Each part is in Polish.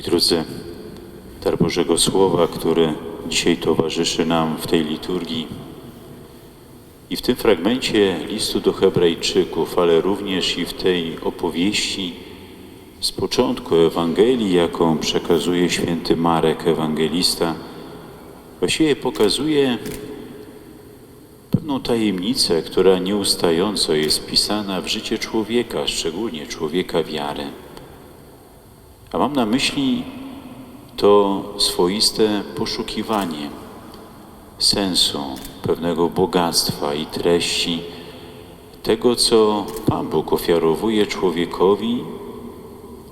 Moi drodzy, dar Bożego Słowa, które dzisiaj towarzyszy nam w tej liturgii i w tym fragmencie listu do Hebrajczyków, ale również i w tej opowieści z początku Ewangelii, jaką przekazuje święty Marek, ewangelista, właściwie pokazuje pewną tajemnicę, która nieustająco jest pisana w życie człowieka, szczególnie człowieka wiary. A mam na myśli to swoiste poszukiwanie sensu, pewnego bogactwa i treści tego, co Pan Bóg ofiarowuje człowiekowi,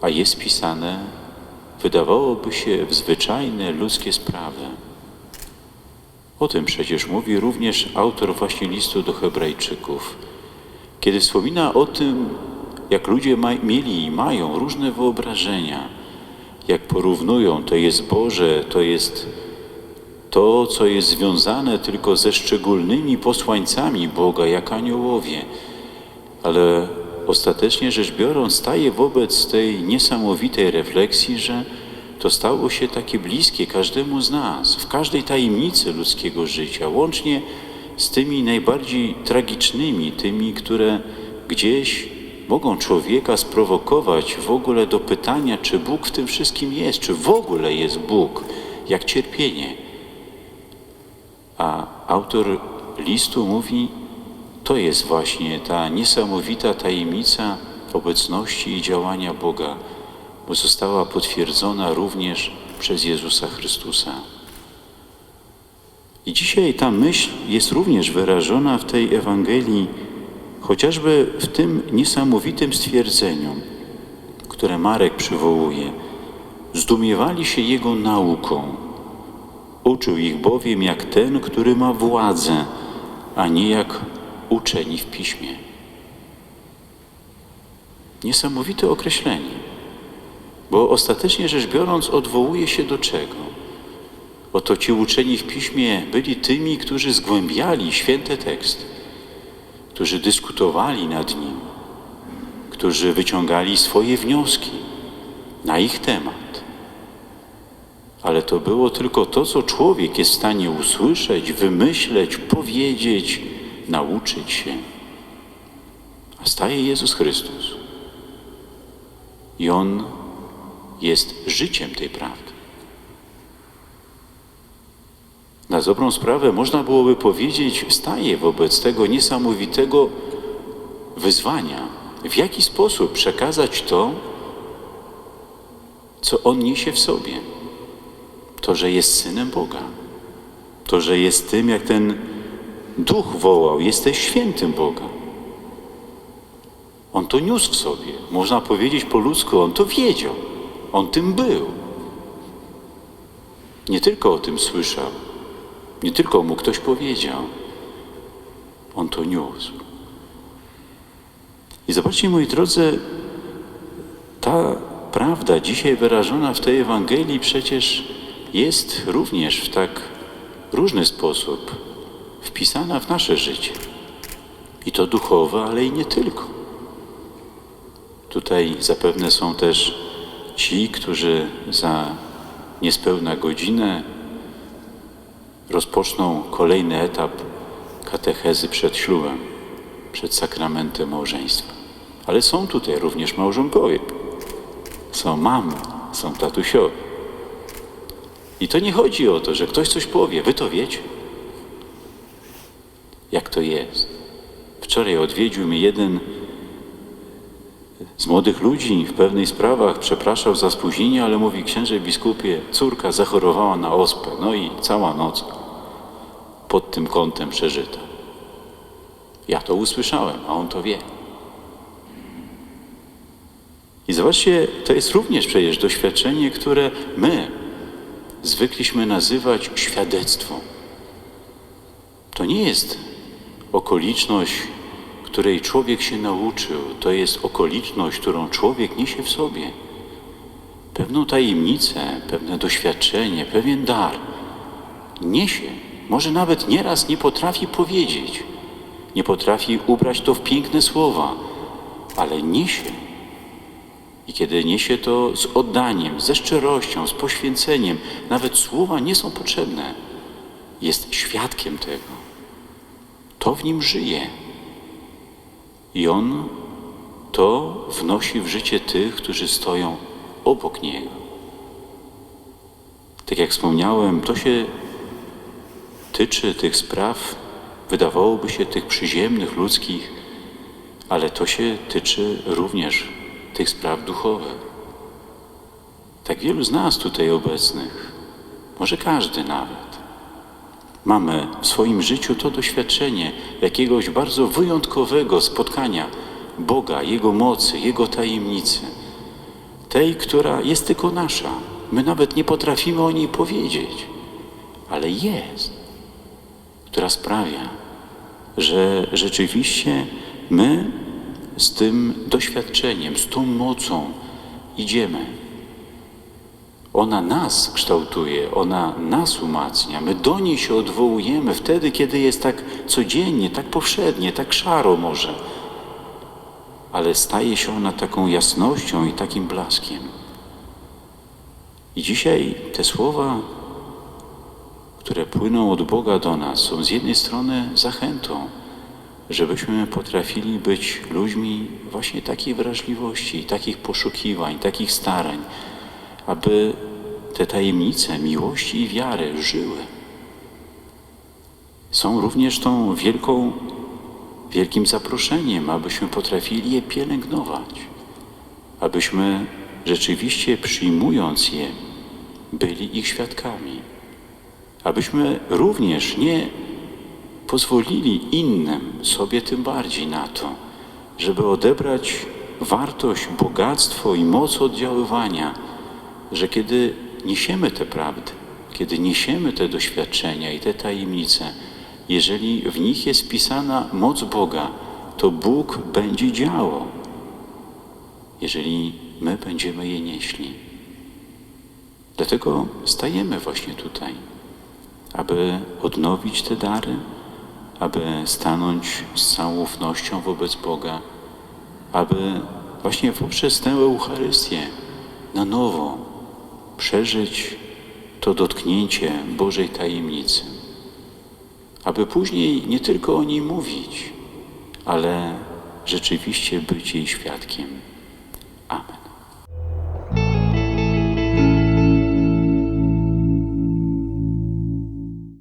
a jest pisane, wydawałoby się, w zwyczajne ludzkie sprawy. O tym przecież mówi również autor właśnie listu do Hebrajczyków, kiedy wspomina o tym, jak ludzie mieli i mają różne wyobrażenia, jak porównują, to jest Boże, to jest to, co jest związane tylko ze szczególnymi posłańcami Boga, jak aniołowie. Ale ostatecznie rzecz biorąc, staje wobec tej niesamowitej refleksji, że to stało się takie bliskie każdemu z nas, w każdej tajemnicy ludzkiego życia, łącznie z tymi najbardziej tragicznymi, tymi, które gdzieś mogą człowieka sprowokować w ogóle do pytania, czy Bóg w tym wszystkim jest, czy w ogóle jest Bóg, jak cierpienie. A autor listu mówi, to jest właśnie ta niesamowita tajemnica obecności i działania Boga, bo została potwierdzona również przez Jezusa Chrystusa. I dzisiaj ta myśl jest również wyrażona w tej Ewangelii, chociażby w tym niesamowitym stwierdzeniu, które Marek przywołuje. Zdumiewali się Jego nauką. Uczył ich bowiem jak ten, który ma władzę, a nie jak uczeni w piśmie. Niesamowite określenie, bo ostatecznie rzecz biorąc odwołuje się do czego? Oto ci uczeni w piśmie byli tymi, którzy zgłębiali święte teksty, którzy dyskutowali nad nim, którzy wyciągali swoje wnioski na ich temat. Ale to było tylko to, co człowiek jest w stanie usłyszeć, wymyśleć, powiedzieć, nauczyć się. A staje Jezus Chrystus. I On jest życiem tej prawdy. Na dobrą sprawę można byłoby powiedzieć, staje wobec tego niesamowitego wyzwania, w jaki sposób przekazać to, co On niesie w sobie. To, że jest Synem Boga. To, że jest tym, jak ten Duch wołał, jesteś świętym Boga. On to niósł w sobie. Można powiedzieć po ludzku, on to wiedział. On tym był. Nie tylko o tym słyszał, nie tylko mu ktoś powiedział, on to niósł. I zobaczcie, moi drodzy, ta prawda dzisiaj wyrażona w tej Ewangelii przecież jest również w tak różny sposób wpisana w nasze życie. I to duchowe, ale i nie tylko. Tutaj zapewne są też ci, którzy za niespełna godzinę rozpoczną kolejny etap katechezy przed ślubem, przed sakramentem małżeństwa. Ale są tutaj również małżonkowie, są mamy, są tatusiowie. I to nie chodzi o to, że ktoś coś powie, wy to wiecie. Jak to jest? Wczoraj odwiedził mnie jeden z młodych ludzi w pewnych sprawach, przepraszał za spóźnienie, ale mówi, księże biskupie, córka zachorowała na ospę, no i cała noc pod tym kątem przeżyta. Ja to usłyszałem, a on to wie. I zobaczcie, to jest również przecież doświadczenie, które my zwykliśmy nazywać świadectwo. To nie jest okoliczność, której człowiek się nauczył, to jest okoliczność, którą człowiek niesie w sobie. Pewną tajemnicę, pewne doświadczenie, pewien dar niesie. Może nawet nieraz nie potrafi powiedzieć, nie potrafi ubrać to w piękne słowa, ale niesie. I kiedy niesie to z oddaniem, ze szczerością, z poświęceniem, nawet słowa nie są potrzebne, jest świadkiem tego. To w nim żyje. I on to wnosi w życie tych, którzy stoją obok niego. Tak jak wspomniałem, to się tyczy tych spraw, wydawałoby się tych przyziemnych, ludzkich, ale to się tyczy również tych spraw duchowych. Tak wielu z nas tutaj obecnych, może każdy nawet, mamy w swoim życiu to doświadczenie jakiegoś bardzo wyjątkowego spotkania Boga, Jego mocy, Jego tajemnicy, tej, która jest tylko nasza. My nawet nie potrafimy o niej powiedzieć, ale jest, która sprawia, że rzeczywiście my z tym doświadczeniem, z tą mocą idziemy. Ona nas kształtuje, ona nas umacnia. My do niej się odwołujemy wtedy, kiedy jest tak codziennie, tak powszednie, tak szaro może. Ale staje się ona taką jasnością i takim blaskiem. I dzisiaj te słowa, które płyną od Boga do nas, są z jednej strony zachętą, żebyśmy potrafili być ludźmi właśnie takiej wrażliwości, takich poszukiwań, takich starań, aby te tajemnice miłości i wiary żyły. Są również tą wielką, wielkim zaproszeniem, abyśmy potrafili je pielęgnować, abyśmy rzeczywiście przyjmując je, byli ich świadkami, abyśmy również nie pozwolili innym, sobie tym bardziej na to, żeby odebrać wartość, bogactwo i moc oddziaływania, że kiedy niesiemy te prawdy, kiedy niesiemy te doświadczenia i te tajemnice, jeżeli w nich jest wpisana moc Boga, to Bóg będzie działał, jeżeli my będziemy je nieśli. Dlatego stajemy właśnie tutaj, aby odnowić te dary, aby stanąć z całą ufnością wobec Boga, aby właśnie poprzez tę Eucharystię na nowo przeżyć to dotknięcie Bożej tajemnicy, aby później nie tylko o niej mówić, ale rzeczywiście być jej świadkiem.